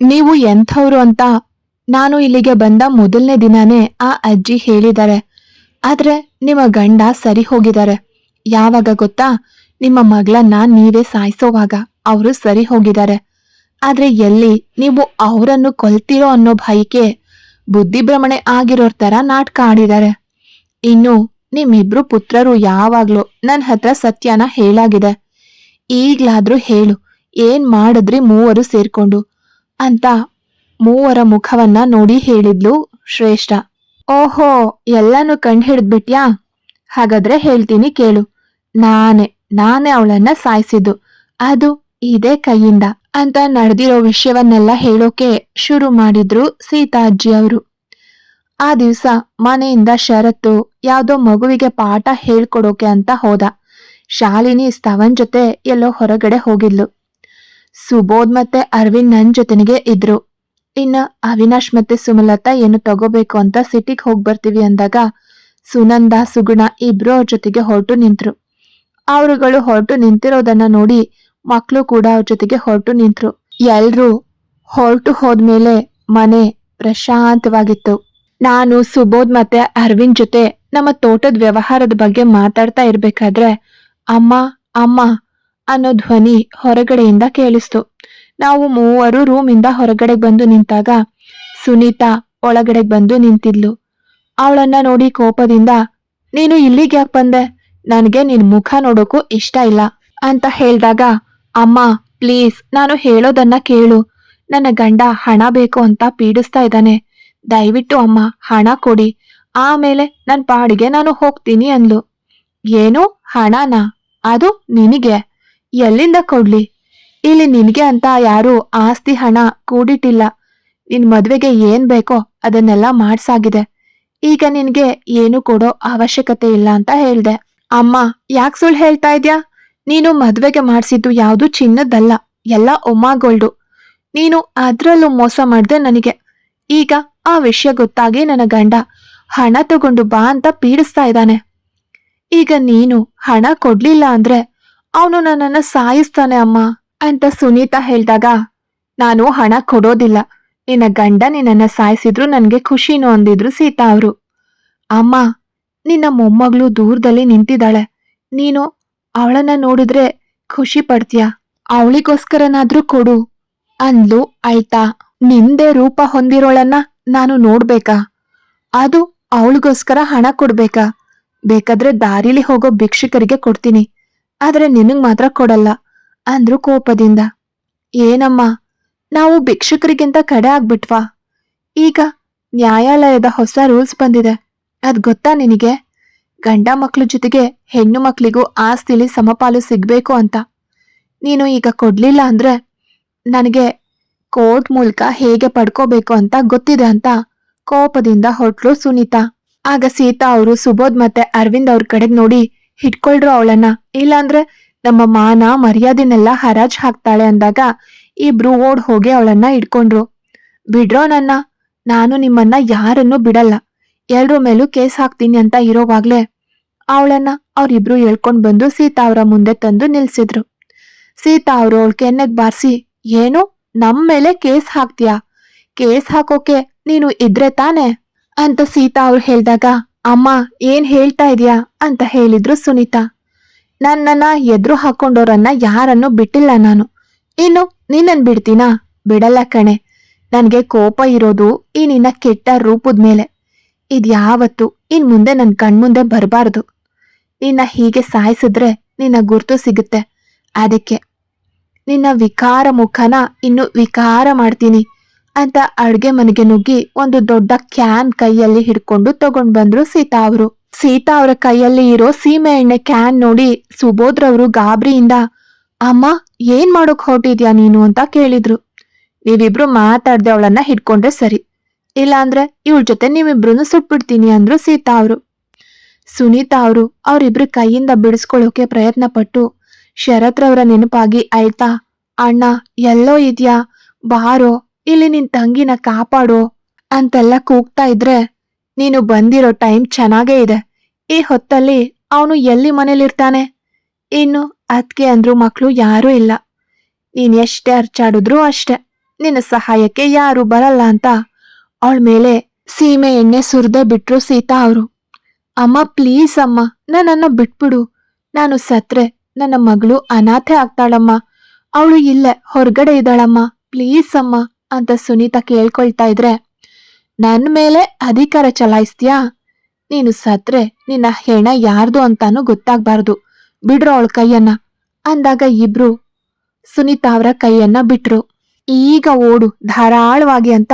ನೀವು ಎಂಥವ್ರು ಅಂತ ನಾನು ಇಲ್ಲಿಗೆ ಬಂದ ಮೊದಲನೇ ದಿನಾನೇ ಆ ಅಜ್ಜಿ ಹೇಳಿದ್ದಾರೆ. ಆದ್ರೆ ನಿಮ್ಮ ಗಂಡ ಸರಿ ಹೋಗಿದ್ದಾರೆ. ಯಾವಾಗ ಗೊತ್ತಾ? ನಿಮ್ಮ ಮಗಳನ್ನ ನೀವೇ ಸಾಯಿಸೋವಾಗ ಅವರು ಸರಿ ಹೋಗಿದ್ದಾರೆ. ಆದ್ರೆ ಎಲ್ಲಿ ನೀವು ಅವರನ್ನು ಕೊಲ್ತಿರೋ ಅನ್ನೋ ಭಯಕ್ಕೆ ಬುದ್ಧಿಭ್ರಮಣೆ ಆಗಿರೋ ತರ ನಾಟಕ ಆಡಿದ್ದಾರೆ. ಇನ್ನು ನಿಮ್ಮಿಬ್ರು ಪುತ್ರರು ಯಾವಾಗ್ಲೂ ನನ್ನ ಹತ್ರ ಸತ್ಯನ ಹೇಳಾಗಿದೆ. ಈಗ್ಲಾದ್ರೂ ಹೇಳು, ಏನ್ ಮಾಡಿದ್ರಿ ಮೂವರು ಸೇರ್ಕೊಂಡು? ಅಂತ ಮೂವರ ಮುಖವನ್ನ ನೋಡಿ ಹೇಳಿದ್ಲು ಶ್ರೇಷ್ಠ. ಓಹೋ, ಎಲ್ಲಾನು ಕಂಡು ಹಿಡಿದ್ಬಿಟ್ಯಾ? ಹಾಗಾದ್ರೆ ಹೇಳ್ತೀನಿ ಕೇಳು. ನಾನೇ ನಾನೇ ಅವಳನ್ನ ಸಾಯಿಸಿದ್ದು. ಅದು ಇದೇ ಕೈಯಿಂದ ಅಂತ ನಡೆದಿರೋ ವಿಷಯವನ್ನೆಲ್ಲ ಹೇಳೋಕೆ ಶುರು ಮಾಡಿದ್ರು ಸೀತಾಜ್ಜಿ ಅವರು ಆ ದಿವಸ ಮನೆಯಿಂದ ಶರತ್ತು ಯಾವುದೋ ಮಗುವಿಗೆ ಪಾಠ ಹೇಳ್ಕೊಡೋಕೆ ಅಂತ ಹೋದ. ಶಾಲಿನಿ ಸ್ತವನ್ ಜೊತೆ ಎಲ್ಲೋ ಹೊರಗಡೆ ಹೋಗಿದ್ಲು. ಸುಬೋಧ್ ಮತ್ತೆ ಅರವಿಂದ್ ನನ್ ಜೊತೆನಿಗೆ ಇದ್ರು. ಇನ್ನ ಅವಿನಾಶ್ ಮತ್ತೆ ಸುಮಲತಾ ಏನು ತಗೋಬೇಕು ಅಂತ ಸಿಟಿಗೆ ಹೋಗಿ ಬರ್ತೀವಿ ಅಂದಾಗ ಸುನಂದ, ಸುಗುಣ ಇಬ್ರು ಅವ್ರ ಜೊತೆಗೆ ಹೊರಟು ನಿಂತರು. ಅವರುಗಳು ಹೊರಟು ನಿಂತಿರೋದನ್ನ ನೋಡಿ ಮಕ್ಕಳು ಕೂಡ ಅವ್ರ ಜೊತೆಗೆ ಹೊರಟು ನಿಂತರು. ಎಲ್ರೂ ಹೊರಟು ಹೋದ್ಮೇಲೆ ಮನೆ ಪ್ರಶಾಂತವಾಗಿತ್ತು. ನಾನು, ಸುಬೋಧ್ ಮತ್ತೆ ಅರವಿಂದ್ ಜೊತೆ ನಮ್ಮ ತೋಟದ ವ್ಯವಹಾರದ ಬಗ್ಗೆ ಮಾತಾಡ್ತಾ ಇರ್ಬೇಕಾದ್ರೆ, ಅಮ್ಮ ಅಮ್ಮ ಅನ್ನೋ ಧ್ವನಿ ಹೊರಗಡೆಯಿಂದ ಕೇಳಿಸ್ತು. ನಾವು ಮೂವರು ರೂಮಿಂದ ಹೊರಗಡೆ ಬಂದು ನಿಂತಾಗ ಸುನೀತಾ ಒಳಗಡೆ ಬಂದು ನಿಂತಿದ್ಲು. ಅವಳನ್ನ ನೋಡಿ ಕೋಪದಿಂದ, ನೀನು ಇಲ್ಲಿಗೆ ಯಾಕೆ ಬಂದೆ? ನನಗೆ ನಿನ್ ಮುಖ ನೋಡೋಕು ಇಷ್ಟ ಇಲ್ಲ ಅಂತ ಹೇಳಿದಾಗ, ಅಮ್ಮ, ಪ್ಲೀಸ್, ನಾನು ಹೇಳೋದನ್ನ ಕೇಳು. ನನ್ನ ಗಂಡ ಹಣ ಬೇಕು ಅಂತ ಪೀಡಿಸ್ತಾ ಇದ್ದಾನೆ. ದಯವಿಟ್ಟು ಅಮ್ಮ, ಹಣ ಕೊಡಿ. ಆಮೇಲೆ ನನ್ನ ಪಾಡಿಗೆ ನಾನು ಹೋಗ್ತೀನಿ ಅಂದ್ಲು. ಏನು? ಹಣನಾ? ಅದು ನಿನಗೆ. ಎಲ್ಲಿಂದ ಕೊಡ್ಲಿ? ಇಲ್ಲಿ ನಿನಗೆ ಅಂತ ಯಾರು ಆಸ್ತಿ ಹಣ ಕೂಡಿಟ್ಟಿಲ್ಲ. ನಿನ್ ಮದ್ವೆಗೆ ಏನ್ ಬೇಕೋ ಅದನ್ನೆಲ್ಲ ಮಾಡ್ಸಾಗಿದೆ. ಈಗ ನಿನ್ಗೆ ಏನು ಕೊಡೋ ಅವಶ್ಯಕತೆ ಇಲ್ಲ ಅಂತ ಹೇಳ್ದೆ. ಅಮ್ಮ, ಯಾಕ್ ಸುಳ್ಳು ಹೇಳ್ತಾ ಇದ್ಯಾ? ನೀನು ಮದ್ವೆಗೆ ಮಾಡಿಸಿದ್ದು ಯಾವುದು ಚಿನ್ನದಲ್ಲ ಎಲ್ಲ ಒಮ್ಮಾಗೋಲ್ಡು ನೀನು ಅದರಲ್ಲೂ ಮೋಸ ಮಾಡ್ದೆ ನನಗೆ. ಈಗ ಆ ವಿಷಯ ಗೊತ್ತಾಗಿ ನನ್ನ ಗಂಡ ಹಣ ತಗೊಂಡು ಬಾ ಅಂತ ಪೀಡಿಸ್ತಾ ಇದ್ದಾನೆ. ಈಗ ನೀನು ಹಣ ಕೊಡ್ಲಿಲ್ಲ ಅಂದ್ರೆ ಅವನು ನನ್ನನ್ನು ಸಾಯಿಸ್ತಾನೆ, ಅಮ್ಮ ಅಂತ ಸುನೀತಾ ಹೇಳಿದಾಗ, ನಾನು ಹಣ ಕೊಡೋದಿಲ್ಲ. ನಿನ್ನ ಗಂಡ ನಿನ್ನನ್ನ ಸಾಯಿಸಿದ್ರು ನನಗೆ ಖುಷಿನೂ ಅಂದಿದ್ರು ಸೀತಾ ಅವರು. ಅಮ್ಮ, ನಿನ್ನ ಮೊಮ್ಮಗಳು ದೂರದಲ್ಲಿ ನಿಂತಿದ್ದಾಳೆ. ನೀನು ಅವಳನ್ನ ನೋಡಿದ್ರೆ ಖುಷಿ ಪಡ್ತೀಯ. ಅವಳಿಗೋಸ್ಕರನಾದ್ರೂ ಕೊಡು, ಅಂದ್ಲು ಅಳ್ತಾ. ನಿಂದೆ ರೂಪ ಹೊಂದಿರೋಳನ್ನ ನಾನು ನೋಡ್ಬೇಕಾ? ಅದು ಅವಳಿಗೋಸ್ಕರ ಹಣ ಕೊಡ್ಬೇಕಾ? ಬೇಕಾದ್ರೆ ದಾರಿಲಿ ಹೋಗೋ ಭಿಕ್ಷುಕರಿಗೆ ಕೊಡ್ತೀನಿ. ಆದ್ರೆ ನಿನಗ್ ಮಾತ್ರ ಕೊಡಲ್ಲ ಅಂದ್ರು ಕೋಪದಿಂದ. ಏನಮ್ಮ, ನಾವು ಭಿಕ್ಷುಕರಿಗಿಂತ ಕಡೆ ಆಗ್ಬಿಟ್ವಾ? ಈಗ ನ್ಯಾಯಾಲಯದ ಹೊಸ ರೂಲ್ಸ್ ಬಂದಿದೆ. ಅದ್ ಗೊತ್ತಾ ನಿನಗೆ? ಗಂಡ ಮಕ್ಳ ಜೊತೆಗೆ ಹೆಣ್ಣು ಮಕ್ಳಿಗೂ ಆಸ್ತಿಲಿ ಸಮಪಾಲು ಸಿಗ್ಬೇಕು ಅಂತ. ನೀನು ಈಗ ಕೊಡ್ಲಿಲ್ಲ ಅಂದ್ರೆ ನನಗೆ ಕೋರ್ಟ್ ಮೂಲಕ ಹೇಗೆ ಪಡ್ಕೋಬೇಕು ಅಂತ ಗೊತ್ತಿದೆ ಅಂತ ಕೋಪದಿಂದ ಹೊಟ್ಲು ಸುನೀತಾ. ಆಗ ಸೀತಾ ಅವರು ಸುಬೋಧ್ ಮತ್ತೆ ಅರವಿಂದ್ ಅವ್ರ ಕಡೆಗೆ ನೋಡಿ ಹಿಡ್ಕೊಳ್ರು ಅವಳನ್ನ. ಇಲ್ಲಾಂದ್ರೆ ನಮ್ಮ ಮಾನ ಮರ್ಯಾದೆನೆಲ್ಲ ಹರಾಜ್ ಹಾಕ್ತಾಳೆ ಅಂದಾಗ ಇಬ್ರು ಓಡ್ ಹೋಗಿ ಅವಳನ್ನ ಹಿಡ್ಕೊಂಡ್ರು. ಬಿಡ್ರೋ ನನ್ನ, ನಾನು ನಿಮ್ಮನ್ನ ಯಾರನ್ನೂ ಬಿಡಲ್ಲ. ಎಲ್ರ ಮೇಲೂ ಕೇಸ್ ಹಾಕ್ತೀನಿ ಅಂತ ಇರೋವಾಗ್ಲೇ ಅವಳನ್ನ ಅವ್ರಿಬ್ರು ಎಳ್ಕೊಂಡ್ ಬಂದು ಸೀತಾ ಅವರ ಮುಂದೆ ತಂದು ನಿಲ್ಸಿದ್ರು. ಸೀತಾ ಅವರು ಅವಳ ಕೆನ್ನೆಗ್ ಬಾರಿಸಿ, ಏನು? ನಮ್ಮ ಮೇಲೆ ಕೇಸ್ ಹಾಕ್ತೀಯಾ? ಕೇಸ್ ಹಾಕೋಕೆ ನೀನು ಇದ್ರೆ ತಾನೆ? ಅಂತ ಸೀತಾ ಅವ್ರು ಹೇಳ್ದಾಗ ಅಮ್ಮ, ಏನ್ ಹೇಳ್ತಾ ಇದೀಯಾ? ಅಂತ ಹೇಳಿದ್ರು ಸುನೀತಾ. ನನ್ನನ್ನ ಎದುರು ಹಾಕೊಂಡೋರನ್ನ ಯಾರನ್ನು ಬಿಟ್ಟಿಲ್ಲ ನಾನು. ಇನ್ನು ನಿನ್ನನ್ ಬಿಡ್ತೀನಾ? ಬಿಡಲ್ಲ ಕಣೆ. ನನ್ಗೆ ಕೋಪ ಇರೋದು ಈ ನಿನ್ನ ಕೆಟ್ಟ ರೂಪದ ಮೇಲೆ. ಇದ್ಯಾವತ್ತು ಇನ್ ಮುಂದೆ ನನ್ ಕಣ್ಮುಂದೆ ಬರಬಾರ್ದು. ನಿನ್ನ ಹೀಗೆ ಸಾಯಿಸಿದ್ರೆ ನಿನ್ನ ಗುರ್ತು ಸಿಗುತ್ತೆ. ಅದಕ್ಕೆ ನಿನ್ನ ವಿಕಾರ ಮುಖನ ಇನ್ನು ವಿಕಾರ ಮಾಡ್ತೀನಿ. ಅಂತ ಅಡ್ಗೆ ಮನೆಗೆ ನುಗ್ಗಿ ಒಂದು ದೊಡ್ಡ ಕ್ಯಾನ್ ಕೈಯಲ್ಲಿ ಹಿಡ್ಕೊಂಡು ತಗೊಂಡ್ ಬಂದ್ರು ಸೀತಾ ಅವರು. ಸೀತಾ ಅವರ ಕೈಯಲ್ಲಿ ಇರೋ ಸೀಮೆ ಎಣ್ಣೆ ಕ್ಯಾನ್ ನೋಡಿ ಸುಬೋಧ್ರವರು ಗಾಬರಿಯಿಂದ, ಅಮ್ಮ, ಏನ್ ಮಾಡೋಕ್ ಹೊರಟಿದ್ಯಾ ನೀನು? ಅಂತ ಕೇಳಿದ್ರು. ನೀವಿಬ್ರು ಮಾತಾಡ್ದೆ ಅವಳನ್ನ ಹಿಡ್ಕೊಂಡ್ರೆ ಸರಿ. ಇಲ್ಲಾಂದ್ರೆ ಇವಳ ಜೊತೆ ನೀವಿಬ್ರು ಸುಟ್ಬಿಡ್ತೀನಿ ಅಂದ್ರು ಸೀತಾ ಅವರು. ಸುನೀತಾ ಅವರು ಅವರಿಬ್ರು ಕೈಯಿಂದ ಬಿಡಿಸ್ಕೊಳ್ಳೋಕೆ ಪ್ರಯತ್ನ ಪಟ್ಟು ಶರತ್ರವರ ನೆನಪಾಗಿ ಆಯ್ತಾ ಅಣ್ಣ, ಎಲ್ಲೋ ಇದ್ಯಾ? ಬಾರೋ ಇಲ್ಲಿ ನಿನ್ ತಂಗಿನ ಕಾಪಾಡು ಅಂತೆಲ್ಲ ಕೂಗ್ತಾ ಇದ್ರೆ ನೀನು ಬಂದಿರೋ ಟೈಮ್ ಚೆನ್ನಾಗೇ ಇದೆ. ಈ ಹೊತ್ತಲ್ಲಿ ಅವನು ಎಲ್ಲಿ ಮನೇಲಿರ್ತಾನೆ? ಇನ್ನು ಅದಕ್ಕೆ ಅಂದ್ರು ಮಕ್ಕಳು ಯಾರೂ ಇಲ್ಲ. ನೀನ್ ಎಷ್ಟೇ ಅರ್ಚಾಡಿದ್ರು ಅಷ್ಟೆ. ನಿನ್ನ ಸಹಾಯಕ್ಕೆ ಯಾರು ಬರಲ್ಲ ಅಂತ ಅವಳ ಮೇಲೆ ಸೀಮೆ ಎಣ್ಣೆ ಸುರಿದೇ ಬಿಟ್ರು ಸೀತಾ ಅವರು. ಅಮ್ಮ, ಪ್ಲೀಸ್ ಅಮ್ಮ, ನನ್ನನ್ನ ಬಿಟ್ಬಿಡು. ನಾನು ಸತ್ರೆ, ನನ್ನ ಮಗಳು ಅನಾಥೆ ಆಗ್ತಾಳಮ್ಮ. ಅವಳು ಇಲ್ಲೇ, ಹೊರಗಡೆ ಇದ್ದಾಳಮ್ಮ. ಪ್ಲೀಸ್ ಅಮ್ಮ. ಅಂತ ಸುನೀತಾ ಕೇಳ್ಕೊಳ್ತಾ ಇದ್ರೆ, ನನ್ ಮೇಲೆ ಅಧಿಕಾರ ಚಲಾಯಿಸ್ತೀಯಾ? ನೀನು ಸತ್ರೆ, ನಿನ್ನ ಹೆಣ ಯಾರ್ದು ಅಂತಾನು ಗೊತ್ತಾಗ್ಬಾರ್ದು. ಬಿಡ್ರು ಅವಳ ಕೈಯನ್ನ. ಅಂದಾಗ ಇಬ್ರು ಸುನೀತಾ ಅವರ ಕೈಯನ್ನ ಬಿಟ್ರು. ಈಗ ಓಡು, ಧಾರಾಳವಾಗಿ ಅಂತ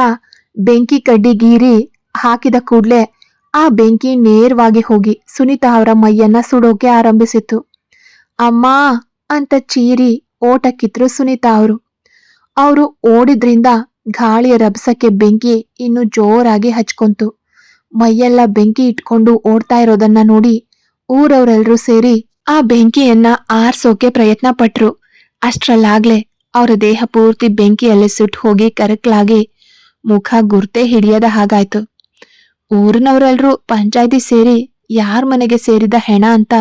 ಬೆಂಕಿ ಕಡ್ಡಿ ಗೀರಿ ಹಾಕಿದ ಕೂಡ್ಲೆ ಆ ಬೆಂಕಿ ನೇರವಾಗಿ ಹೋಗಿ ಸುನೀತಾ ಅವರ ಮೈಯನ್ನ ಸುಡೋಕೆ ಆರಂಭಿಸಿತು ಅಮ್ಮ ಅಂತ ಚೀರಿ ಓಟಕ್ಕಿದ್ರು ಸುನೀತಾ ಅವರು. ಅವರು ಓಡಿದ್ರಿಂದ ಗಾಳಿಯ ರಭಸಕ್ಕೆ ಬೆಂಕಿ ಇನ್ನು ಜೋರಾಗಿ ಹಚ್ಕೊಂತು. ಮೈಯೆಲ್ಲ ಬೆಂಕಿ ಇಟ್ಕೊಂಡು ಓಡ್ತಾ ಇರೋದನ್ನ ನೋಡಿ ಊರವರೆಲ್ಲರೂ ಸೇರಿ ಆ ಬೆಂಕಿಯನ್ನ ಆರ್ಸೋಕೆ ಪ್ರಯತ್ನ ಪಟ್ರು. ಅಷ್ಟ್ರಲ್ಲಾಗ್ಲೆ ಅವರ ದೇಹ ಪೂರ್ತಿ ಬೆಂಕಿಯಲ್ಲಿ ಸುಟ್ಟು ಹೋಗಿ ಕರಕ್ಲಾಗಿ ಮುಖ ಗುರ್ತೆ ಹಿಡಿಯದ ಹಾಗಾಯ್ತು. ಊರಿನವರೆಲ್ಲರೂ ಪಂಚಾಯತಿ ಸೇರಿ ಯಾರ ಮನೆಗೆ ಸೇರಿದ ಹೆಣ ಅಂತ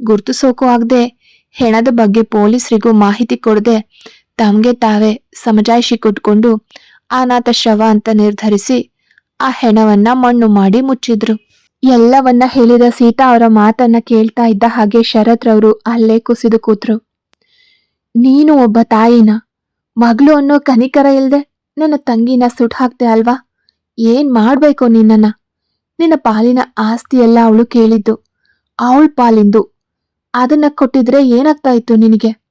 ಗುರ್ತಿಸೋಕೂ ಆಗದೆ ಹೆಣದ ಬಗ್ಗೆ ಪೊಲೀಸರಿಗೂ ಮಾಹಿತಿ ಕೊಡದೆ ತಮ್ಗೆ ತಾವೇ ಸಮಜಾಯಿಷಿ ಕುಟ್ಕೊಂಡು ಅನಾಥ ಶವ ಅಂತ ನಿರ್ಧರಿಸಿ ಆ ಹೆಣವನ್ನ ಮಣ್ಣು ಮಾಡಿ ಮುಚ್ಚಿದ್ರು. ಎಲ್ಲವನ್ನ ಹೇಳಿದ ಸೀತಾ ಅವರ ಮಾತನ್ನ ಕೇಳ್ತಾ ಇದ್ದ ಹಾಗೆ ಶರತ್ರವರು ಅಲ್ಲೇ ಕುಸಿದು ಕೂತ್ರು. ನೀನು ಒಬ್ಬ ತಾಯಿನ, ಮಗಳು ಅನ್ನೋ ಕನಿಕರ ಇಲ್ದೆ ನನ್ನ ತಂಗಿನ ಸುಟ್ ಹಾಕ್ದೆ ಅಲ್ವಾ? ಏನ್ ಮಾಡ್ಬೇಕು ನಿನ್ನನ್ನ? ನಿನ್ನ ಪಾಲಿನ ಆಸ್ತಿ ಎಲ್ಲ ಅವಳು ಕೇಳಿದ್ದು. ಅವಳ ಪಾಲಿಂದು. ಅದನ್ನ ಕೊಟ್ಟಿದ್ರೆ ಏನಾಗ್ತಾ ಇತ್ತು ನಿನಗೆ?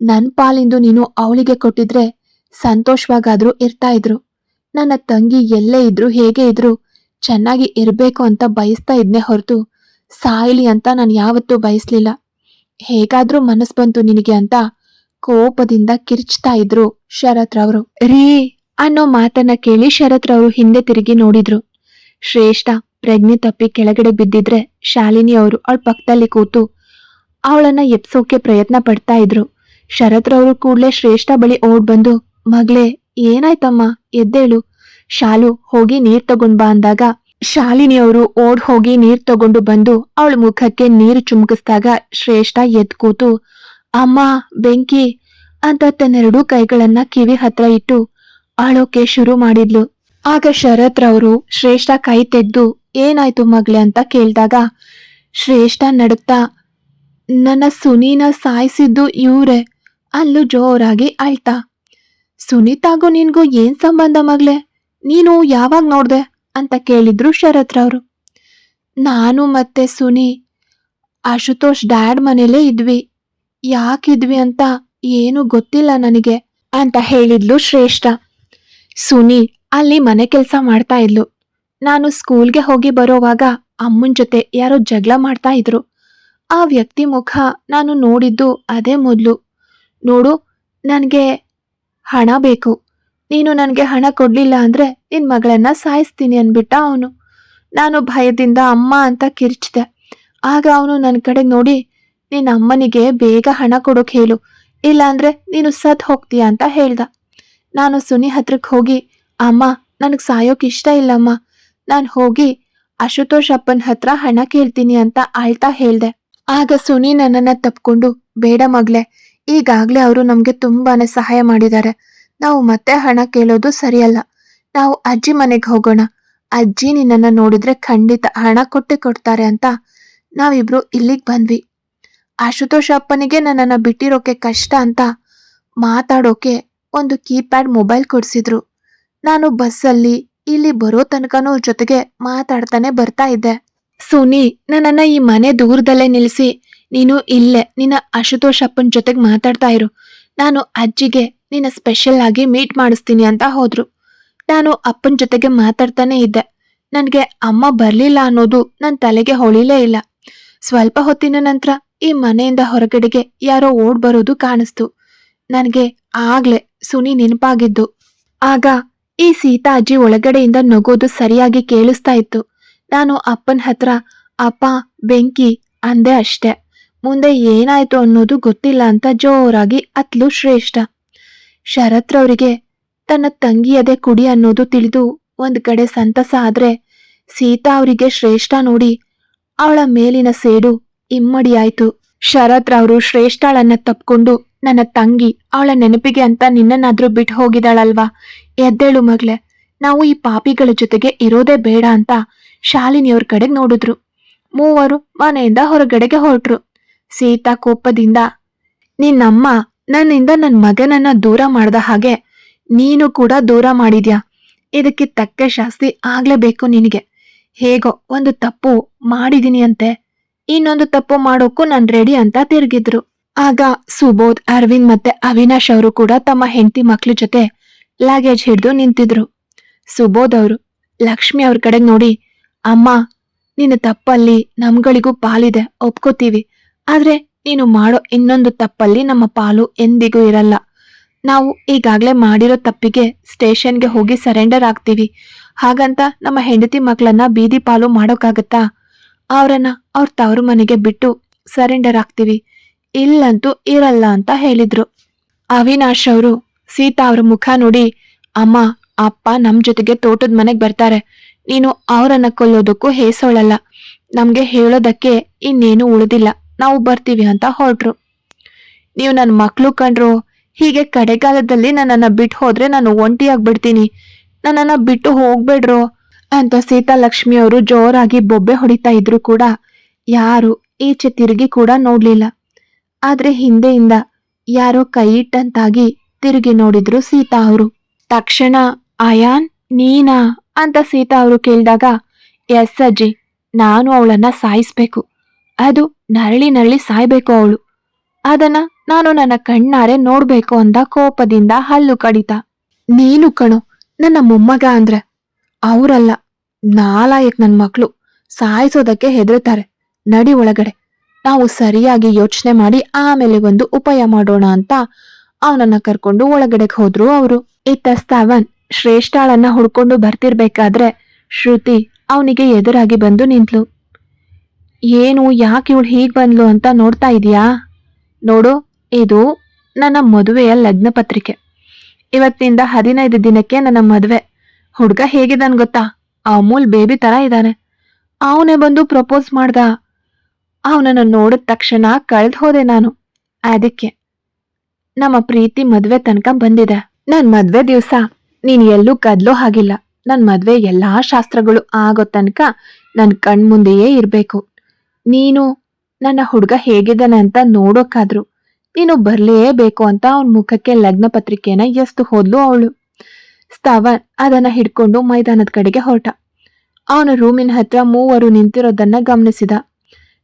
ನನ್ ಪಾಲಿಂದು ನೀನು ಅವಳಿಗೆ ಕೊಟ್ಟಿದ್ರೆ ಸಂತೋಷವಾಗಾದ್ರೂ ಇರ್ತಾ ಇದ್ರು. ನನ್ನ ತಂಗಿ ಎಲ್ಲೇ ಇದ್ರು ಹೇಗೆ ಇದ್ರು ಚೆನ್ನಾಗಿ ಇರಬೇಕು ಅಂತ ಬಯಸ್ತಾ ಇದ್ನೆ ಹೊರತು ಸಾಯ್ಲಿ ಅಂತ ನಾನು ಯಾವತ್ತೂ ಬಯಸ್ಲಿಲ್ಲ. ಹೇಗಾದ್ರೂ ಮನಸ್ ಬಂತು ನಿನಗೆ ಅಂತ ಕೋಪದಿಂದ ಕಿರ್ಚ್ತಾ ಇದ್ರು ಶರತ್ ರವರು. ರೀ ಅನ್ನೋ ಮಾತನ್ನ ಕೇಳಿ ಶರತ್ ರವರು ಹಿಂದೆ ತಿರುಗಿ ನೋಡಿದ್ರು. ಶ್ರೇಷ್ಠ, ಪ್ರಜ್ಞೆ ತಪ್ಪಿ ಕೆಳಗಡೆ ಬಿದ್ದಿದ್ರೆ ಶಾಲಿನಿ ಅವರು ಅವಳ ಪಕ್ಕದಲ್ಲಿ ಕೂತು ಅವಳನ್ನ ಎಪ್ಸೋಕೆ ಪ್ರಯತ್ನ ಪಡ್ತಾ ಇದ್ರು. ಶರತ್ ರವರು ಕೂಡ್ಲೆ ಶ್ರೇಷ್ಠ ಬಳಿ ಓಡ್ ಬಂದು, ಮಗ್ಲೇ, ಏನಾಯ್ತಮ್ಮ? ಎದ್ದೇಳು. ಶಾಲು, ಹೋಗಿ ನೀರ್ ತಗೊಂಡ್ ಬಾ ಅಂದಾಗ, ಶಾಲಿನಿಯವರು ಓಡ್ ಹೋಗಿ ನೀರ್ ತಗೊಂಡು ಬಂದು ಅವಳ ಮುಖಕ್ಕೆ ನೀರು ಚುಮುಕಿಸಿದಾಗ ಶ್ರೇಷ್ಠ ಎದ್ ಕೂತು ಅಮ್ಮ, ಬೆಂಕಿ, ಅಂತ ತನ್ನೆರಡೂ ಕೈಗಳನ್ನ ಕಿವಿ ಹತ್ರ ಇಟ್ಟು ಅಳೋಕೆ ಶುರು ಮಾಡಿದ್ಲು. ಆಗ ಶರತ್ ರವರು ಶ್ರೇಷ್ಠ ಕೈ ತೆಗೆದು, ಏನಾಯ್ತು ಮಗ್ಳೆ ಅಂತ ಕೇಳಿದಾಗ, ಶ್ರೇಷ್ಠ ನಡುತ್ತಾ ನನ್ನ ಸುನೀನ ಸಾಯಿಸಿದ್ದು ಇವ್ರೆ. ಅಲ್ಲೂ ಜೋರಾಗಿ ಅಳ್ತಾ ಸುನೀತಾಗೂ ನಿನ್ಗೂ ಏನ್ ಸಂಬಂಧ ಮಗ್ಲೆ? ನೀನು ಯಾವಾಗ ನೋಡ್ದೆ? ಅಂತ ಕೇಳಿದ್ರು ಶರತ್ ರವರು. ನಾನು ಮತ್ತೆ ಸುನಿ, ಆಶುತೋಷ್ ಡ್ಯಾಡ್ ಮನೇಲೇ ಇದ್ವಿ. ಯಾಕಿದ್ವಿ ಅಂತ ಏನು ಗೊತ್ತಿಲ್ಲ ನನಗೆ, ಅಂತ ಹೇಳಿದ್ಲು ಶ್ರೇಷ್ಠ. ಸುನಿ ಅಲ್ಲಿ ಮನೆ ಕೆಲಸ ಮಾಡ್ತಾ ಇದ್ಲು. ನಾನು ಸ್ಕೂಲ್ಗೆ ಹೋಗಿ ಬರೋವಾಗ ಅಮ್ಮನ ಜೊತೆ ಯಾರೋ ಜಗಳ ಮಾಡ್ತಾ ಇದ್ರು. ಆ ವ್ಯಕ್ತಿ ಮುಖ ನಾನು ನೋಡಿದ್ದು ಅದೇ ಮೊದಲು. ನೋಡು, ನನಗೆ ಹಣ ಬೇಕು. ನೀನು ನನಗೆ ಹಣ ಕೊಡಲಿಲ್ಲ ಅಂದರೆ ನಿನ್ನ ಮಗಳನ್ನು ಸಾಯಿಸ್ತೀನಿ ಅಂದ್ಬಿಟ್ಟ ಅವನು. ನಾನು ಭಯದಿಂದ ಅಮ್ಮ ಅಂತ ಕಿರ್ಚಿದೆ. ಆಗ ಅವನು ನನ್ನ ಕಡೆ ನೋಡಿ ನಿನ್ನ ಅಮ್ಮನಿಗೆ ಬೇಗ ಹಣ ಕೊಡೋಕೆ ಹೇಳು, ಇಲ್ಲಾಂದರೆ ನೀನು ಸತ್ ಹೋಗ್ತೀಯ ಅಂತ ಹೇಳ್ದ. ನಾನು ಸುನಿ ಹತ್ರಕ್ಕೆ ಹೋಗಿ, ಅಮ್ಮ, ನನಗೆ ಸಾಯೋಕೆ ಇಷ್ಟ ಇಲ್ಲಮ್ಮ. ನಾನು ಹೋಗಿ ಅಶುತೋಷ್ ಅಪ್ಪನ ಹತ್ರ ಹಣ ಕೇಳ್ತೀನಿ ಅಂತ ಆಳ್ತಾ ಹೇಳ್ದೆ. ಆಗ ಸುನಿ ನನ್ನನ್ನು ತಪ್ಕೊಂಡು, ಬೇಡ ಮಗ್ಲೆ ಈಗಾಗ್ಲೇ ಅವರು ನಮಗೆ ತುಂಬಾನೇ ಸಹಾಯ ಮಾಡಿದ್ದಾರೆ. ನಾವು ಮತ್ತೆ ಹಣ ಕೇಳೋದು ಸರಿಯಲ್ಲ. ನಾವು ಅಜ್ಜಿ ಮನೆಗೆ ಹೋಗೋಣ. ಅಜ್ಜಿ ನಿನ್ನನ್ನು ನೋಡಿದ್ರೆ ಖಂಡಿತ ಹಣ ಕೊಟ್ಟೆ ಕೊಡ್ತಾರೆ ಅಂತ ನಾವಿಬ್ರು ಇಲ್ಲಿಗೆ ಬಂದ್ವಿ. ಆಶುತೋಷ್ ಅಪ್ಪನಿಗೆ ನನ್ನನ್ನು ಬಿಟ್ಟಿರೋಕೆ ಕಷ್ಟ ಅಂತ ಮಾತಾಡೋಕೆ ಒಂದು ಕೀಪ್ಯಾಡ್ ಮೊಬೈಲ್ ಕೊಡಿಸಿದ್ರು. ನಾನು ಬಸ್ಸಲ್ಲಿ ಇಲ್ಲಿ ಬರೋ ತನಕನೂ ಜೊತೆಗೆ ಮಾತಾಡ್ತಾನೆ ಬರ್ತಾ ಇದ್ದೆ. ಸುನಿ, ನನ್ನನ್ನು ಈ ಮನೆ ದೂರದಲ್ಲೇ ನಿಲ್ಲಿಸಿ ನೀನು ಇಲ್ಲೇ, ನಿನ್ನ ಅಶುತೋಷ್ ಅಪ್ಪನ ಜೊತೆಗೆ ಮಾತಾಡ್ತಾ ಇರು. ನಾನು ಅಜ್ಜಿಗೆ ನಿನ್ನ ಸ್ಪೆಷಲ್ ಆಗಿ ಮೀಟ್ ಮಾಡಿಸ್ತೀನಿ ಅಂತ ಹೋದ್ರು. ನಾನು ಅಪ್ಪನ ಜೊತೆಗೆ ಮಾತಾಡ್ತಾನೆ ಇದ್ದೆ. ನನಗೆ ಅಮ್ಮ ಬರಲಿಲ್ಲ ಅನ್ನೋದು ನನ್ನ ತಲೆಗೆ ಹೊಳಿಲೇ ಇಲ್ಲ. ಸ್ವಲ್ಪ ಹೊತ್ತಿನ ನಂತರ ಈ ಮನೆಯಿಂದ ಹೊರಗಡೆಗೆ ಯಾರೋ ಓಡ್ ಬರೋದು ಕಾಣಿಸ್ತು. ನನಗೆ ಆಗ್ಲೇ ಸುನಿ ನೆನಪಾಗಿದ್ದು. ಆಗ ಈ ಸೀತಾ ಅಜ್ಜಿ ಒಳಗಡೆಯಿಂದ ನಗೋದು ಸರಿಯಾಗಿ ಕೇಳಿಸ್ತಾ ಇತ್ತು. ನಾನು ಅಪ್ಪನ ಹತ್ರ, ಅಪ್ಪ, ಬೆಂಕಿ, ಅಂದೆ ಅಷ್ಟೆ. ಮುಂದೆ ಏನಾಯ್ತು ಅನ್ನೋದು ಗೊತ್ತಿಲ್ಲ ಅಂತ ಜೋರಾಗಿ ಅತ್ಲು ಶ್ರೇಷ್ಠ. ಶರತ್ರವರಿಗೆ ತನ್ನ ತಂಗಿಯದೆ ಕುಡಿ ಅನ್ನೋದು ತಿಳಿದು ಒಂದ್ ಕಡೆ ಸಂತಸ ಆದ್ರೆ ಸೀತಾ ಅವರಿಗೆ ಶ್ರೇಷ್ಠ ನೋಡಿ ಅವಳ ಮೇಲಿನ ಸೇಡು ಇಮ್ಮಡಿಯಾಯ್ತು ಶರತ್ ರವರು ಶ್ರೇಷ್ಠಳನ್ನ ತಪ್ಕೊಂಡು ನನ್ನ ತಂಗಿ ಅವಳ ನೆನಪಿಗೆ ಅಂತ ನಿನ್ನನ್ನಾದ್ರೂ ಬಿಟ್ಟು ಹೋಗಿದಾಳಲ್ವಾ ಎದ್ದೇಳು ಮಗ್ಲೆ ನಾವು ಈ ಪಾಪಿಗಳ ಜೊತೆಗೆ ಇರೋದೇ ಬೇಡ ಅಂತ ಶಾಲಿನಿಯವ್ರ ಕಡೆಗೆ ನೋಡಿದ್ರು. ಮೂವರು ಮನೆಯಿಂದ ಹೊರಗಡೆಗೆ ಹೊರಟ್ರು. ಸೀತಾ ಕೋಪದಿಂದ ನಿನ್ನಮ್ಮ ನನ್ನಿಂದ ನನ್ನ ಮಗನನ್ನ ದೂರ ಮಾಡ್ದ ಹಾಗೆ ನೀನು ಕೂಡ ದೂರ ಮಾಡಿದ್ಯಾ? ಇದಕ್ಕೆ ತಕ್ಕ ಶಾಸ್ತಿ ಆಗ್ಲೇಬೇಕು ನಿನಗೆ. ಹೇಗೋ ಒಂದು ತಪ್ಪು ಮಾಡಿದೀನಿ ಅಂತೆ ಇನ್ನೊಂದು ತಪ್ಪು ಮಾಡೋಕ್ಕೂ ನಾನು ರೆಡಿ ಅಂತ ತಿರುಗಿದ್ರು. ಆಗ ಸುಬೋಧ್, ಅರವಿಂದ್ ಮತ್ತೆ ಅವಿನಾಶ್ ಅವರು ಕೂಡ ತಮ್ಮ ಹೆಂಡತಿ ಮಕ್ಳ ಜೊತೆ ಲಗೇಜ್ ಹಿಡಿದು ನಿಂತಿದ್ರು. ಸುಬೋಧ್ ಅವರು, ಲಕ್ಷ್ಮಿ ಅವ್ರ ಕಡೆಗೆ ನೋಡಿ, ಅಮ್ಮ, ನಿನ್ನ ತಪ್ಪಲ್ಲಿ ನಮ್ಗಳಿಗೂ ಪಾಲಿದೆ, ಒಪ್ಕೋತೀವಿ. ಆದ್ರೆ ನೀನು ಮಾಡೋ ಇನ್ನೊಂದು ತಪ್ಪಲ್ಲಿ ನಮ್ಮ ಪಾಲು ಎಂದಿಗೂ ಇರಲ್ಲ. ನಾವು ಈಗಾಗಲೇ ಮಾಡಿರೋ ತಪ್ಪಿಗೆ ಸ್ಟೇಷನ್ಗೆ ಹೋಗಿ ಸರೆಂಡರ್ ಆಗ್ತೀವಿ. ಹಾಗಂತ ನಮ್ಮ ಹೆಂಡತಿ ಮಕ್ಕಳನ್ನ ಬೀದಿ ಪಾಲು ಮಾಡೋಕ್ಕಾಗತ್ತಾ? ಅವರನ್ನ ಅವ್ರ ತವರು ಮನೆಗೆ ಬಿಟ್ಟು ಸರೆಂಡರ್ ಆಗ್ತೀವಿ. ಇಲ್ಲಂತೂ ಇರಲ್ಲ ಅಂತ ಹೇಳಿದ್ರು. ಅವಿನಾಶ್ ಅವರು ಸೀತಾ ಅವ್ರ ಮುಖ ನೋಡಿ, ಅಮ್ಮ, ಅಪ್ಪ ನಮ್ ಜೊತೆಗೆ ತೋಟದ ಮನೆಗೆ ಬರ್ತಾರೆ. ನೀನು ಅವರನ್ನ ಕೊಲ್ಲೋದಕ್ಕೂ ಹೇಸೋಳಲ್ಲ. ನಮ್ಗೆ ಹೇಳೋದಕ್ಕೆ ಇನ್ನೇನು ಉಳಿದಿಲ್ಲ. ನಾವು ಬರ್ತೀವಿ ಅಂತ ಹೊರಟ್ರು. ನೀವು ನನ್ನ ಮಕ್ಕಳು ಕಂಡ್ರು, ಹೀಗೆ ಕಡೆಗಾಲದಲ್ಲಿ ನನ್ನನ್ನು ಬಿಟ್ಟು ಹೋದ್ರೆ ನಾನು ಒಂಟಿಯಾಗ್ಬಿಡ್ತೀನಿ. ನನ್ನನ್ನು ಬಿಟ್ಟು ಹೋಗ್ಬೇಡ್ರು ಅಂತ ಸೀತಾಲಕ್ಷ್ಮಿ ಅವರು ಜೋರಾಗಿ ಬೊಬ್ಬೆ ಹೊಡಿತಾ ಇದ್ರು ಕೂಡ. ಯಾರು ಈಚೆ ತಿರುಗಿ ಕೂಡ ನೋಡ್ಲಿಲ್ಲ. ಆದ್ರೆ ಹಿಂದೆಯಿಂದ ಯಾರೋ ಕೈ ಇಟ್ಟಂತಾಗಿ ತಿರುಗಿ ನೋಡಿದ್ರು ಸೀತಾ ಅವರು. ತಕ್ಷಣ, ಅಯಾನ್, ನೀನಾ? ಅಂತ ಸೀತಾ ಅವರು ಕೇಳಿದಾಗ, ಎಸ್ ಅಜ್ಜಿ, ನಾನು ಅವಳನ್ನ ಸಾಯಿಸ್ಬೇಕು. ಅದು ನರಳಿ ನರಳಿ ಸಾಯ್ಬೇಕು ಅವಳು. ಅದನ್ನ ನಾನು ನನ್ನ ಕಣ್ಣಾರೆ ನೋಡ್ಬೇಕು ಅಂದ ಕೋಪದಿಂದ ಹಲ್ಲು ಕಡಿತ. ನೀನು ಕಣು, ನನ್ನ ಮೊಮ್ಮಗ ಅಂದ್ರೆ. ಅವರಲ್ಲ, ನಾಲಾಯಕ್ ನನ್ ಮಕ್ಳು. ಸಾಯಿಸೋದಕ್ಕೆ ಹೆದರ್ತಾರೆ ನಡಿ ಒಳಗಡೆ. ನಾವು ಸರಿಯಾಗಿ ಯೋಚನೆ ಮಾಡಿ ಆಮೇಲೆ ಒಂದು ಉಪಾಯ ಮಾಡೋಣ ಅಂತ ಅವನನ್ನ ಕರ್ಕೊಂಡು ಒಳಗಡೆಗೆ ಹೋದ್ರು ಅವರು. ಇತ್ತ ಸ್ತವನ್ ಶ್ರೇಷ್ಠಾಳನ್ನ ಹುಡ್ಕೊಂಡು ಬರ್ತಿರ್ಬೇಕಾದ್ರೆ ಶ್ರುತಿ ಅವನಿಗೆ ಎದುರಾಗಿ ಬಂದು ನಿಂತ್ಲು. ಏನು, ಯಾಕೆ ಇವಳು ಹೀಗೆ ಬಂದ್ಲು ಅಂತ ನೋಡ್ತಾ ಇದೀಯಾ? ನೋಡು, ಇದು ನನ್ನ ಮದುವೆಯ ಲಗ್ನ ಪತ್ರಿಕೆ. ಇವತ್ತಿನಿಂದ ಹದಿನೈದು ದಿನಕ್ಕೆ ನನ್ನ ಮದುವೆ. ಹುಡುಗ ಹೇಗಿದ್ದಾನೆ ಗೊತ್ತಾ? ಅಮೂಲ್ ಬೇಬಿ ತರ ಇದ್ದಾನೆ. ಅವನೇ ಬಂದು ಪ್ರಪೋಸ್ ಮಾಡ್ದ. ಅವನನ್ನು ನೋಡಿದ ತಕ್ಷಣ ಕಳೆದು ಹೋದೆ ನಾನು. ಅದಕ್ಕೆ ನಮ್ಮ ಪ್ರೀತಿ ಮದುವೆ ತನಕ ಬಂದಿದೆ. ನನ್ನ ಮದುವೆ ದಿವಸ. ನೀನು ಎಲ್ಲೂ ಕದ್ಲೋ ಹಾಗಿಲ್ಲ. ನನ್ನ ಮದುವೆ ಎಲ್ಲಾ ಶಾಸ್ತ್ರಗಳು ಆಗೋ ತನಕ ನನ್ ಕಣ್ಮುಂದೆಯೇ ಇರ್ಬೇಕು. ನೀನು ನನ್ನ ಹುಡುಗ ಹೇಗಿದ್ದಾನೆ ಅಂತ ನೋಡೋಕ್ಕಾದ್ರು ನೀನು ಬರಲೇಬೇಕು ಅಂತ ಅವನ ಮುಖಕ್ಕೆ ಲಗ್ನ ಪತ್ರಿಕೆನ ಎಸ್ತು ಹೋದ್ಲು ಅವಳು. ಸ್ತವನ್ ಅದನ್ನ ಹಿಡ್ಕೊಂಡು ಮೈದಾನದ ಕಡೆಗೆ ಹೊರಟ. ಅವನ ರೂಮಿನ ಹತ್ರ ಮೂವರು ನಿಂತಿರೋದನ್ನ ಗಮನಿಸಿದ.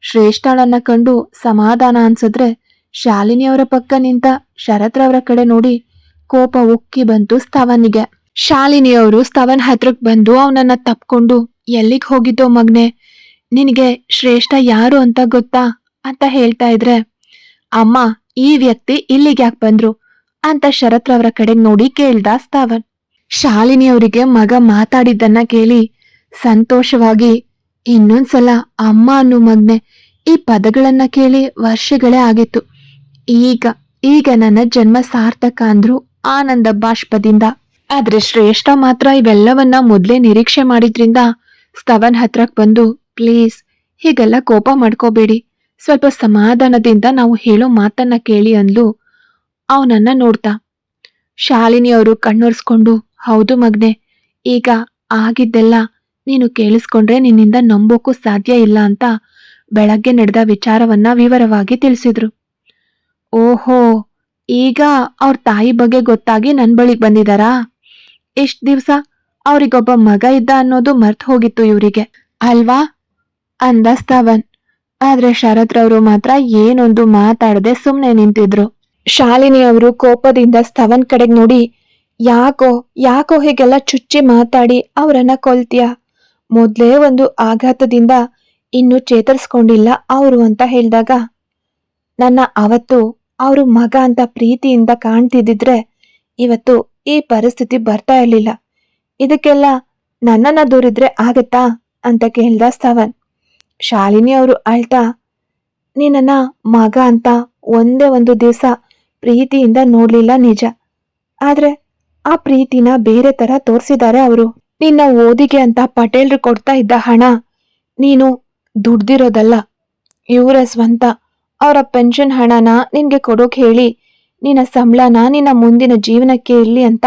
ಶ್ರೇಷ್ಠಳನ್ನ ಕಂಡು ಸಮಾಧಾನ ಅನ್ಸಿದ್ರೆ ಶಾಲಿನಿಯವರ ಪಕ್ಕ ನಿಂತ ಶರತ್ರವರ ಕಡೆ ನೋಡಿ ಕೋಪ ಉಕ್ಕಿ ಬಂತು ಸ್ತವನಿಗೆ ಶಾಲಿನಿಯವರು ಸ್ತವನ್ ಹತ್ರಕ್ ಬಂದು ಅವನನ್ನ ತಪ್ಕೊಂಡು ಎಲ್ಲಿಗೆ ಹೋಗಿದ್ದೋ ಮಗ್ನೆ? ನಿನಗೆ ಶ್ರೇಷ್ಠ ಯಾರು ಅಂತ ಗೊತ್ತಾ ಅಂತ ಹೇಳ್ತಾ ಇದ್ರೆ, ಅಮ್ಮ, ಈ ವ್ಯಕ್ತಿ ಇಲ್ಲಿಗೆ ಯಾಕೆ ಬಂದ್ರು? ಅಂತ ಶರತ್ ರವರ ಕಡೆ ನೋಡಿ ಕೇಳ್ದ ಸ್ಥಾವನ್ ಶಾಲಿನಿಯವರಿಗೆ ಮಗ ಮಾತಾಡಿದ್ದನ್ನ ಕೇಳಿ ಸಂತೋಷವಾಗಿ, ಇನ್ನೊಂದ್ಸಲ ಅಮ್ಮ ಅನ್ನೋ ಮಗ್ನೆ ಈ ಪದಗಳನ್ನ ಕೇಳಿ ವರ್ಷಗಳೇ ಆಗಿತ್ತು. ಈಗ ಈಗ ನನ್ನ ಜನ್ಮ ಸಾರ್ಥಕ ಅಂದ್ರು ಆನಂದ ಬಾಷ್ಪದಿಂದ. ಆದ್ರೆ ಶ್ರೇಷ್ಠ ಮಾತ್ರ ಇವೆಲ್ಲವನ್ನ ಮೊದ್ಲೇ ನಿರೀಕ್ಷೆ ಮಾಡಿದ್ರಿಂದ ಸ್ತವನ್ ಹತ್ರಕ್ ಬಂದು ಪ್ಲೀಸ್, ಹೀಗೆಲ್ಲ ಕೋಪ ಮಾಡ್ಕೋಬೇಡಿ. ಸ್ವಲ್ಪ ಸಮಾಧಾನದಿಂದ ನಾವು ಹೇಳೋ ಮಾತನ್ನ ಕೇಳಿ ಅಂದ್ಲು. ಅವನನ್ನ ನೋಡ್ತಾ, ಶಾಲಿನಿಯವರು ಕಣ್ಣೊರ್ಸ್ಕೊಂಡು, ಹೌದು ಮಗ್ನೆ, ಈಗ ಆಗಿದ್ದೆಲ್ಲ ನೀನು ಕೇಳಿಸ್ಕೊಂಡ್ರೆ ನಿನ್ನಿಂದ ನಂಬೋಕ್ಕೂ ಸಾಧ್ಯ ಇಲ್ಲ ಅಂತ ಬೆಳಗ್ಗೆ ನಡೆದ ವಿಚಾರವನ್ನ ವಿವರವಾಗಿ ತಿಳಿಸಿದ್ರು. ಓಹೋ, ಈಗ ಅವ್ರ ತಾಯಿ ಬಗ್ಗೆ ಗೊತ್ತಾಗಿ ನನ್ನ ಬಳಿಗೆ ಬಂದಿದಾರಾ? ಎಷ್ಟು ದಿವಸ ಅವರಿಗೊಬ್ಬ ಮಗ ಇದ್ದ ಅನ್ನೋದು ಮರ್ತು ಹೋಗಿತ್ತು ಇವರಿಗೆ. ಅಲ್ವಾ? ಅಂದ ಸ್ತವನ್ ಆದ್ರೆ ಶರತ್ರವರು ಮಾತ್ರ ಏನೊಂದು ಮಾತಾಡದೆ ಸುಮ್ನೆ ನಿಂತಿದ್ರು. ಶಾಲಿನಿ ಅವರು ಕೋಪದಿಂದ ಸ್ತವನ್ ಕಡೆಗ್ ನೋಡಿ, ಯಾಕೋ ಯಾಕೋ ಹೀಗೆಲ್ಲ ಚುಚ್ಚಿ ಮಾತಾಡಿ ಅವರನ್ನ ಕೊಲ್ತೀಯ? ಮೊದ್ಲೇ ಒಂದು ಆಘಾತದಿಂದ ಇನ್ನು ಚೇತರಿಸ್ಕೊಂಡಿಲ್ಲ ಅವರು ಅಂತ ಹೇಳಿದಾಗ, ನನ್ನ ಅವತ್ತು ಅವರು ಮಗ ಅಂತ ಪ್ರೀತಿಯಿಂದ ಕಾಣ್ತಿದ್ದಿದ್ರೆ ಇವತ್ತು ಈ ಪರಿಸ್ಥಿತಿ ಬರ್ತಾ ಇರಲಿಲ್ಲ. ಇದಕ್ಕೆಲ್ಲ ನನ್ನನ್ನ ದೂರಿದ್ರೆ ಆಗತ್ತಾ? ಅಂತ ಕೇಳ್ದ ಸ್ತವನ್. ಶಾಲಿನಿ ಅವರು ಅಳ್ತಾ ನೀನನ್ನ ಮಗ ಅಂತ ಒಂದೇ ಒಂದು ದಿವಸ ಪ್ರೀತಿಯಿಂದ ನೋಡ್ಲಿಲ್ಲ ನಿಜ. ಆದ್ರೆ ಆ ಪ್ರೀತಿನ ಬೇರೆ ತರ ತೋರಿಸಿದ್ದಾರೆ ಅವರು. ನಿನ್ನ ಓದಿಗೆ ಅಂತ ಪಟೇಲ್ರು ಕೊಡ್ತಾ ಇದ್ದ ಹಣ ನೀನು ದುಡ್ದಿರೋದಲ್ಲ. ಇವರ ಸ್ವಂತ, ಅವರ ಪೆನ್ಷನ್ ಹಣನ ನಿನ್ಗೆ ಕೊಡೋಕ್ ಹೇಳಿ, ನಿನ್ನ ಸಂಬಳನ ನಿನ್ನ ಮುಂದಿನ ಜೀವನಕ್ಕೆ ಇರಲಿ ಅಂತ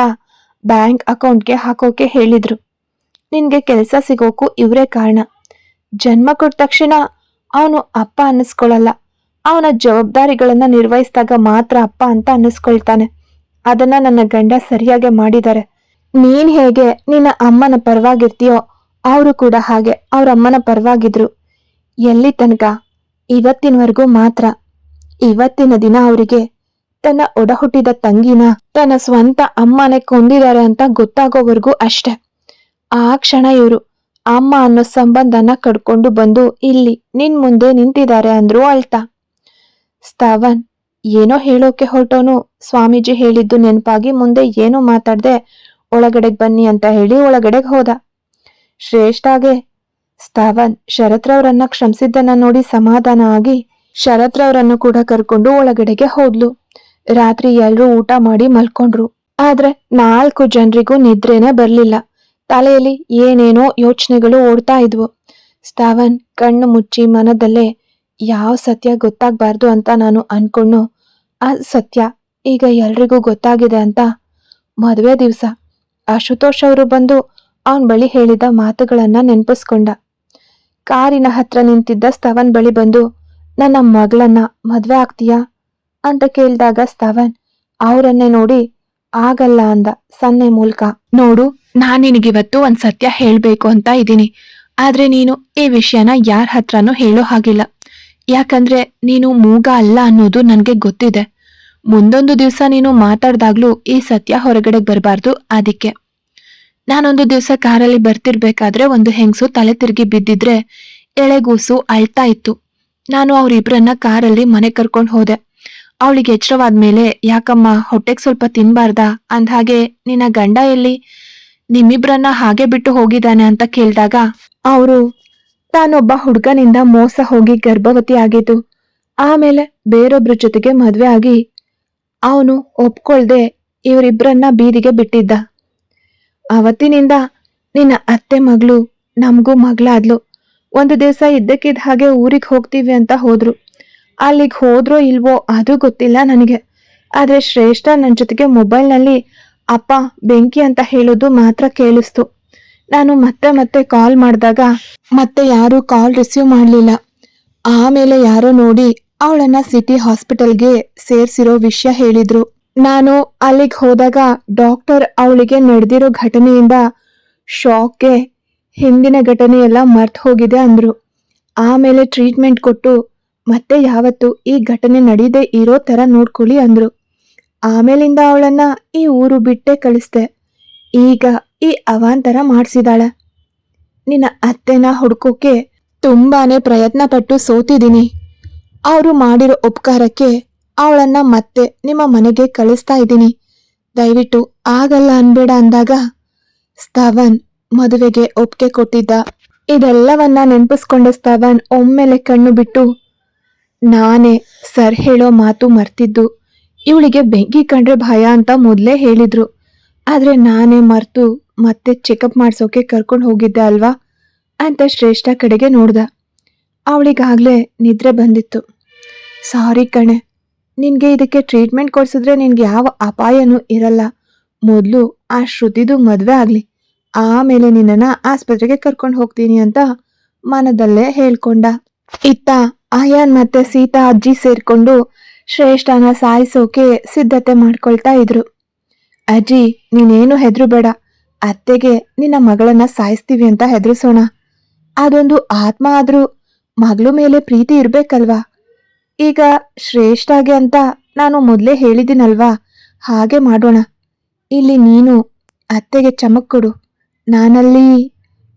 ಬ್ಯಾಂಕ್ ಅಕೌಂಟ್ಗೆ ಹಾಕೋಕೆ ಹೇಳಿದ್ರು. ನಿನ್ಗೆ ಕೆಲಸ ಸಿಗೋಕು ಇವರೇ ಕಾರಣ. ಜನ್ಮ ಕೊಟ್ಟ ತಕ್ಷಣ ಅವನು ಅಪ್ಪ ಅನ್ನಿಸ್ಕೊಳ್ಳಲ್ಲ. ಅವನ ಜವಾಬ್ದಾರಿಗಳನ್ನು ನಿರ್ವಹಿಸಿದಾಗ ಮಾತ್ರ ಅಪ್ಪ ಅಂತ ಅನ್ನಿಸ್ಕೊಳ್ತಾನೆ. ಅದನ್ನ ನನ್ನ ಗಂಡ ಸರಿಯಾಗಿ ಮಾಡಿದ್ದಾರೆ ನೀನ್ ಹೇಗೆ ನಿನ್ನ ಅಮ್ಮನ ಪರವಾಗಿರ್ತೀಯೋ ಅವರು ಕೂಡ ಹಾಗೆ ಅವ್ರ ಅಮ್ಮನ ಪರವಾಗಿದ್ರು. ಎಲ್ಲಿ ತನಕ? ಇವತ್ತಿನವರೆಗೂ ಮಾತ್ರ. ಇವತ್ತಿನ ದಿನ ಅವರಿಗೆ ತನ್ನ ಒಡಹುಟ್ಟಿದ ತಂಗಿನ ತನ್ನ ಸ್ವಂತ ಅಮ್ಮನೆ ಕೊಂದಿದ್ದಾರೆ ಅಂತ ಗೊತ್ತಾಗೋವರೆಗೂ ಅಷ್ಟೆ. ಆ ಕ್ಷಣ ಇವರು ಅಮ್ಮ ಅನ್ನೋ ಸಂಬಂಧನ ಕಡ್ಕೊಂಡು ಬಂದು, ಇಲ್ಲಿ, ನಿನ್ ಮುಂದೆ ನಿಂತಿದ್ದಾರೆ ಅಂದ್ರು ಅಳ್ತಾ. ಸ್ಥಾವನ್, ಏನೋ ಹೇಳೋಕೆ ಹೊರಟೋನು. ಸ್ವಾಮೀಜಿ ಹೇಳಿದ್ದು ನೆನಪಾಗಿ ಮುಂದೆ ಏನೂ ಮಾತಾಡ್ದೆ, ಒಳಗಡೆಗೆ ಬನ್ನಿ ಅಂತ ಹೇಳಿ ಒಳಗಡೆಗೆ ಹೋದ. ಶ್ರೇಷ್ಠಾಗೆ ಸ್ಥಾವನ್ ಶರತ್ರವರನ್ನ ಕ್ಷಮಿಸಿದ್ದನ್ನ ನೋಡಿ ಸಮಾಧಾನ ಆಗಿ ಶರತ್ರವರನ್ನು ಕೂಡ ಕರ್ಕೊಂಡು ಒಳಗಡೆಗೆ ಹೋದ್ಲು. ರಾತ್ರಿ ಎಲ್ಲರೂ ಊಟ ಮಾಡಿ ಮಲ್ಕೊಂಡ್ರು. ಆದ್ರೆ ನಾಲ್ಕು ಜನರಿಗೂ ನಿದ್ರೇನೆ ಬರ್ಲಿಲ್ಲ. ತಲೆಯಲ್ಲಿ ಏನೇನೋ ಯೋಚನೆಗಳು ಓಡ್ತಾ ಇದ್ವು. ಸ್ತಾವನ್ ಕಣ್ಣು ಮುಚ್ಚಿ ಮನದಲ್ಲೇ ಯಾವ ಸತ್ಯ ಗೊತ್ತಾಗಬಾರ್ದು ಅಂತ ನಾನು ಅನ್ಕೊಂಡು ಆ ಸತ್ಯ ಈಗ ಎಲ್ರಿಗೂ ಗೊತ್ತಾಗಿದೆ ಅಂತ. ಮದುವೆ ದಿವಸ. ಆಶುತೋಷ್ ಅವರು ಬಂದು ಅವನ್ ಬಳಿ ಹೇಳಿದ ಮಾತುಗಳನ್ನ ನೆನಪಿಸ್ಕೊಂಡ. ಕಾರಿನ ಹತ್ರ ನಿಂತಿದ್ದ ಸ್ತವನ್ ಬಳಿ ಬಂದು, ನನ್ನ ಮಗಳನ್ನ ಮದ್ವೆ ಆಗ್ತೀಯಾ? ಅಂತ ಕೇಳಿದಾಗ ಸ್ತವನ್ ಅವರನ್ನೇ ನೋಡಿ ಆಗಲ್ಲ ಅಂದ ಸನ್ನೆ ಮೂಲಕ. ನೋಡು ನಾನ್ ನಿನಗಿವತ್ತು ಒಂದು ಸತ್ಯ ಹೇಳಬೇಕು ಅಂತ ಇದ್ದೀನಿ. ಆದ್ರೆ ನೀನು ಈ ವಿಷಯನ ಯಾರ ಹತ್ರನೂ ಹೇಳೋ ಹಾಗಿಲ್ಲ. ಯಾಕಂದ್ರೆ ನೀನು ಮೂಗ ಅಲ್ಲ ಅನ್ನೋದು ನನಗೆ ಗೊತ್ತಿದೆ. ಮುಂದೊಂದು ದಿವಸ ನೀನು ಮಾತಾಡ್ದಾಗ್ಲೂ ಈ ಸತ್ಯ ಹೊರಗಡೆ ಬರಬಾರ್ದು ಅದಕ್ಕೆ. ನಾನೊಂದು ದಿವಸ ಕಾರಲ್ಲಿ ಬರ್ತಿರ್ಬೇಕಾದ್ರೆ ಒಂದು ಹೆಂಗಸು ತಲೆ ತಿರುಗಿ ಬಿದ್ದಿದ್ರೆ ಎಳೆಗೂಸು ಅಳ್ತಾ ಇತ್ತು. ನಾನು ಅವರಿಬ್ಬರನ್ನ ಕಾರಲ್ಲಿ ಮನೆ ಕರ್ಕೊಂಡು ಹೋದೆ. ಅವಳಿಗೆ ಎಚ್ಚರವಾದ್ಮೇಲೆ ಯಾಕಮ್ಮ, ಹೊಟ್ಟೆಗೆ ಸ್ವಲ್ಪ ತಿನ್ಬಾರ್ದಾ? ಅಂದ್ಹಾಗೆ, ನಿನ್ನ ಗಂಡ ಎಲ್ಲಿ? ನಿಮ್ಮಿಬ್ರನ್ನ ಹಾಗೆ ಬಿಟ್ಟು ಹೋಗಿದ್ದಾನೆ ಅಂತ ಕೇಳಿದಾಗ, ಅವರು, ತಾನೊಬ್ಬ ಹುಡುಗನಿಂದ ಮೋಸ ಹೋಗಿ ಗರ್ಭವತಿ ಆಗಿದ್ದು, ಆಮೇಲೆ ಬೇರೊಬ್ರ ಜೊತೆಗೆ ಮದುವೆ ಆಗಿ, ಅವನು ಒಪ್ಕೊಳ್ದೆ ಇವರಿಬ್ಬರನ್ನ ಬೀದಿಗೆ ಬಿಟ್ಟಿದ್ದ. ಅವತ್ತಿನಿಂದ ನಿನ್ನ ಅತ್ತೆ ಮಗಳು ನಮಗೂ ಮಗಳಾದ್ಲು. ಒಂದು ದಿವಸ ಇದ್ದಕ್ಕಿದ್ದ ಹಾಗೆ ಊರಿಗೆ ಹೋಗ್ತೀವಿ ಅಂತ ಹೋದ್ರು. ಅಲ್ಲಿಗೆ ಹೋದ್ರೋ ಇಲ್ವೋ ಅದು ಗೊತ್ತಿಲ್ಲ ನನಗೆ. ಆದರೆ ಶ್ರೇಷ್ಠ ನನ್ನ ಜೊತೆಗೆ ಮೊಬೈಲ್ನಲ್ಲಿ ಅಪ್ಪ, ಬೆಂಕಿ ಅಂತ ಹೇಳೋದು ಮಾತ್ರ ಕೇಳಿಸ್ತು. ನಾನು ಮತ್ತೆ ಮತ್ತೆ ಕಾಲ್ ಮಾಡಿದಾಗ ಮತ್ತೆ ಯಾರೂ ಕಾಲ್ ರಿಸೀವ್ ಮಾಡಲಿಲ್ಲ. ಆಮೇಲೆ ಯಾರೋ ನೋಡಿ ಅವಳನ್ನ ಸಿಟಿ ಹಾಸ್ಪಿಟಲ್ಗೆ ಸೇರಿಸಿರೋ ವಿಷಯ ಹೇಳಿದ್ರು. ನಾನು ಅಲ್ಲಿಗೆ ಹೋದಾಗ ಡಾಕ್ಟರ್ ಅವಳಿಗೆ ನಡೆದಿರೋ ಘಟನೆಯಿಂದ ಶಾಕ್ಗೆ ಹಿಂದಿನ ಘಟನೆ ಎಲ್ಲ ಮರ್ತು ಹೋಗಿದೆ ಅಂದರು. ಆಮೇಲೆ ಟ್ರೀಟ್ಮೆಂಟ್ ಕೊಟ್ಟು ಮತ್ತೆ ಯಾವತ್ತು ಈ ಘಟನೆ ನಡೀದೇ ಇರೋ ಥರ ನೋಡ್ಕೊಳ್ಳಿ ಅಂದ್ರು. ಆಮೇಲಿಂದ ಅವಳನ್ನ ಈ ಊರು ಬಿಟ್ಟೆ ಕಳಿಸ್ದೆ. ಈಗ ಈ ಅವಾಂತರ ಮಾಡಿಸಿದಾಳೆ. ನಿನ್ನ ಅತ್ತೆನ ಹುಡ್ಕೋಕೆ ತುಂಬಾನೇ ಪ್ರಯತ್ನ ಪಟ್ಟು ಸೋತಿದ್ದೀನಿ ಅವರು ಮಾಡಿರೋ ಉಪಕಾರಕ್ಕೆ ಅವಳನ್ನ ಮತ್ತೆ ನಿಮ್ಮ ಮನೆಗೆ ಕಳಿಸ್ತಾ ಇದ್ದೀನಿ. ದಯವಿಟ್ಟು ಆಗಲ್ಲ ಅನ್ಬೇಡ ಅಂದಾಗ ಸ್ತವನ್ ಮದುವೆಗೆ ಒಪ್ಪಿಗೆ ಕೊಟ್ಟಿದ್ದ. ಇದೆಲ್ಲವನ್ನ ನೆನಪಿಸ್ಕೊಂಡ ಸ್ತವನ್ ಒಮ್ಮೆಲೆ ಕಣ್ಣು ಬಿಟ್ಟು ನಾನೇ ಸರ್ ಹೇಳೋ ಮಾತು ಮರ್ತಿದ್ದು. ಇವಳಿಗೆ ಬೆಂಕಿ ಕಂಡ್ರೆ ಭಯ ಅಂತ ಮೊದಲೇ ಹೇಳಿದ್ರು. ಆದ್ರೆ ನಾನೇ ಮರ್ತು ಮತ್ತೆ ಚೆಕಪ್ ಮಾಡ್ಸೋಕೆ ಕರ್ಕೊಂಡು ಹೋಗಿದ್ದೆ ಅಲ್ವಾ? ಅಂತ ಶ್ರೇಷ್ಠ ಕಡೆಗೆ ನೋಡ್ದ. ಅವಳಿಗಾಗ್ಲೇ ನಿದ್ರೆ ಬಂದಿತ್ತು. ಸಾರಿ ಕಣೆ, ನಿನ್ಗೆ ಇದಕ್ಕೆ ಟ್ರೀಟ್ಮೆಂಟ್ ಕೊಡ್ಸಿದ್ರೆ ನಿನ್ಗೆ ಯಾವ ಅಪಾಯನೂ ಇರಲ್ಲ. ಮೊದಲು ಆ ಶ್ರುತಿದು ಮದುವೆ ಆಗ್ಲಿ. ಆಮೇಲೆ ನಿನ್ನನ್ನ ಆಸ್ಪತ್ರೆಗೆ ಕರ್ಕೊಂಡು ಹೋಗ್ತೀನಿ ಅಂತ ಮನದಲ್ಲೇ ಹೇಳ್ಕೊಂಡ. ಇತ್ತ, ಆಯಾನ್ ಮತ್ತೆ ಸೀತಾ ಅಜ್ಜಿ ಸೇರ್ಕೊಂಡು ಶ್ರೇಷ್ಠನ ಸಾಯಿಸೋಕೆ ಸಿದ್ಧತೆ ಮಾಡ್ಕೊಳ್ತಾ ಇದ್ರು. ಅಜ್ಜಿ, ನೀನೇನು ಹೆದ್ರು ಬೇಡ ಅತ್ತೆಗೆ ನಿನ್ನ ಮಗಳನ್ನ ಸಾಯಿಸ್ತೀವಿ ಅಂತ ಹೆದರಿಸೋಣ. ಅದೊಂದು ಆತ್ಮ ಆದರೂ ಮಗಳು ಮೇಲೆ ಪ್ರೀತಿ ಇರಬೇಕಲ್ವಾ? ಈಗ ಶ್ರೇಷ್ಠಾಗೆ ಅಂತ ನಾನು ಮೊದಲೇ ಹೇಳಿದಿನಲ್ವಾ ಹಾಗೆ ಮಾಡೋಣ. ಇಲ್ಲಿ ನೀನು ಅತ್ತೆಗೆ ಚಮಕ್ ಕೊಡು. ನಾನಲ್ಲಿ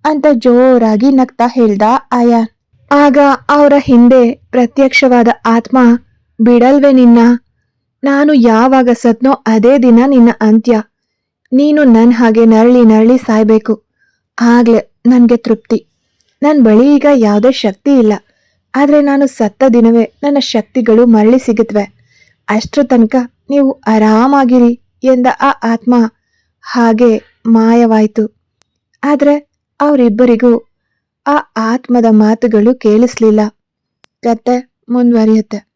ಅಂತ ಜೋರಾಗಿ ನಗ್ತಾ ಹೇಳ್ದ ಆಯಾ. ಆಗ ಅವರ ಹಿಂದೆ ಪ್ರತ್ಯಕ್ಷವಾದ ಆತ್ಮ ಬಿಡಲ್ವೇ ನಿನ್ನ? ನಾನು ಯಾವಾಗ ಸತ್ನೋ ಅದೇ ದಿನ ನಿನ್ನ ಅಂತ್ಯ. ನೀನು ನನ್ನ ಹಾಗೆ ನರಳಿ ನರಳಿ ಸಾಯ್ಬೇಕು. ಆಗ್ಲೇ ನನಗೆ ತೃಪ್ತಿ. ನನ್ನ ಬಳಿ ಈಗ ಯಾವುದೇ ಶಕ್ತಿ ಇಲ್ಲ. ಆದರೆ ನಾನು ಸತ್ತ ದಿನವೇ ನನ್ನ ಶಕ್ತಿಗಳು ಮರಳಿ ಸಿಗುತ್ತವೆ ಅಷ್ಟರ ತನಕ ನೀವು ಆರಾಮಾಗಿರಿ ಎಂದ ಆ ಆತ್ಮ. ಹಾಗೆ ಮಾಯವಾಯಿತು. ಆದರೆ ಅವರಿಬ್ಬರಿಗೂ ಆ ಆತ್ಮದ ಮಾತುಗಳು ಕೇಳಿಸ್ಲಿಲ್ಲ. ಕತೆ ಮುಂದುವರಿಯುತ್ತೆ.